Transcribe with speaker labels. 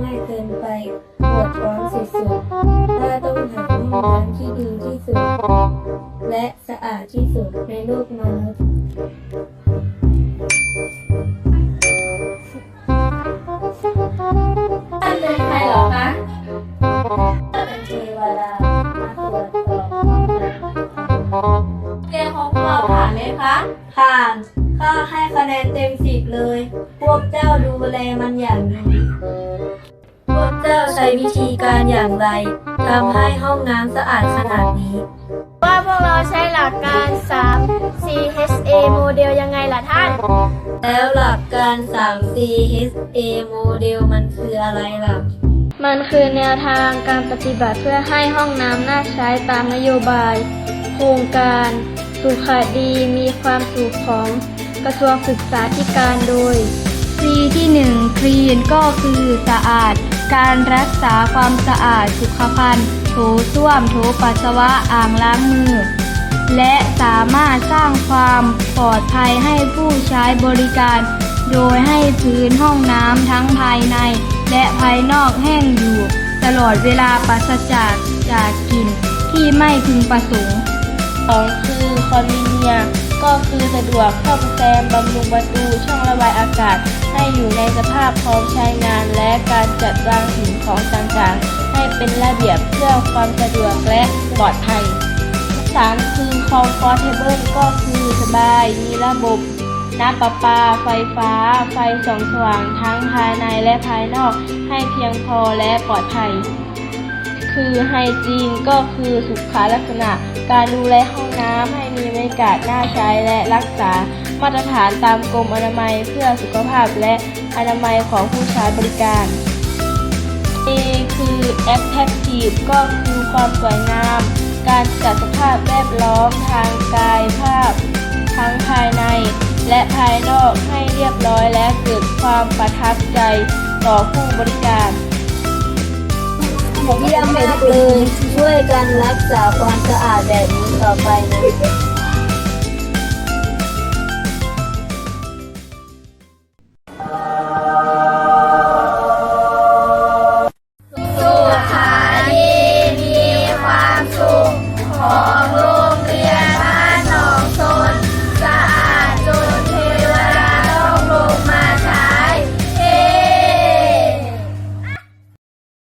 Speaker 1: ไม่เกินไปปวดร้อนสุดๆถ้าต้องหาห้องน้ำที่ดีที่สุด และสะอาดที่สุดในโลกมนุษย์
Speaker 2: ท่านเป็นใครหรอคะ
Speaker 1: เป็นเทวดามาตรวจสอบห้องน้ำ
Speaker 2: เรียนของเราผ่านไหมคะ
Speaker 1: ผ่านข้าให้คะแนนเต็มสิบเลย พวกเจ้าดูแลมันอย่างดี พวกเจ้าใช้วิธีการอย่างไรทำให้ห้องน้ำสะอาดขนาดนี้
Speaker 3: ว่าพวกเราใช้หลักการ 3 CHA โมเดลยังไงล่ะท่าน
Speaker 1: แล้วหลักการ 3C HA โมเดลมันคืออะไรล่ะ
Speaker 3: มันคือแนวทางการปฏิบัติเพื่อให้ห้องน้ำน่าใช้ตามนโยบาย โครงการสุขดีมีความสุขของกระทรวงศึกษาธิการโดย C ที่1คลีนก็คือสะอาด การรักษาความสะอาดสุขภัณฑ์โถส้วมโถปัสสาวะอ่างล้างมือ และสามารถสร้างความปลอดภัยให้ผู้ใช้บริการ โดยให้พื้นห้องน้ำทั้งภายใน และภายนอกแห้งอยู่ ตลอดเวลาปราศจากจากกลิ่นที่ไม่พึงประสงค์
Speaker 4: สองคือคอนเนีย ก็คือสะดวกซ่อมแซมบำรุงประตูช่องระบายอากาศ ให้อยู่ในสภาพพร้อมใช้งานและการจัดวางสิ่งของต่างๆ ให้เป็นระเบียบเพื่อความสะดวกและปลอดภัยสามคือ comfortable ก็คือสบาย มีระบบน้ำประปา ไฟฟ้า ไฟส่องสว่างทั้งภายในและภายนอก ให้เพียงพอและปลอดภัย คือไฮจีนก็คือสุขลักษณะ การดูแลห้องน้ำให้มีบรรยากาศน่าใช้และรักษามาตรฐานตามกรมอนามัยเพื่อสุขภาพและอนามัยของผู้ใช้บริการ A คือ attractive ก็คือความสวยงาม การจัดสภาพแวดล้อมทางกายภาพ ทั้งภายใน และภายนอกให้เรียบร้อยและเกิดความประทับใจต่อผู้บริการ
Speaker 1: เยี่ยมมากเลยช่วยกันรักษาความสะอาดแบบนี้ต่อไปนะ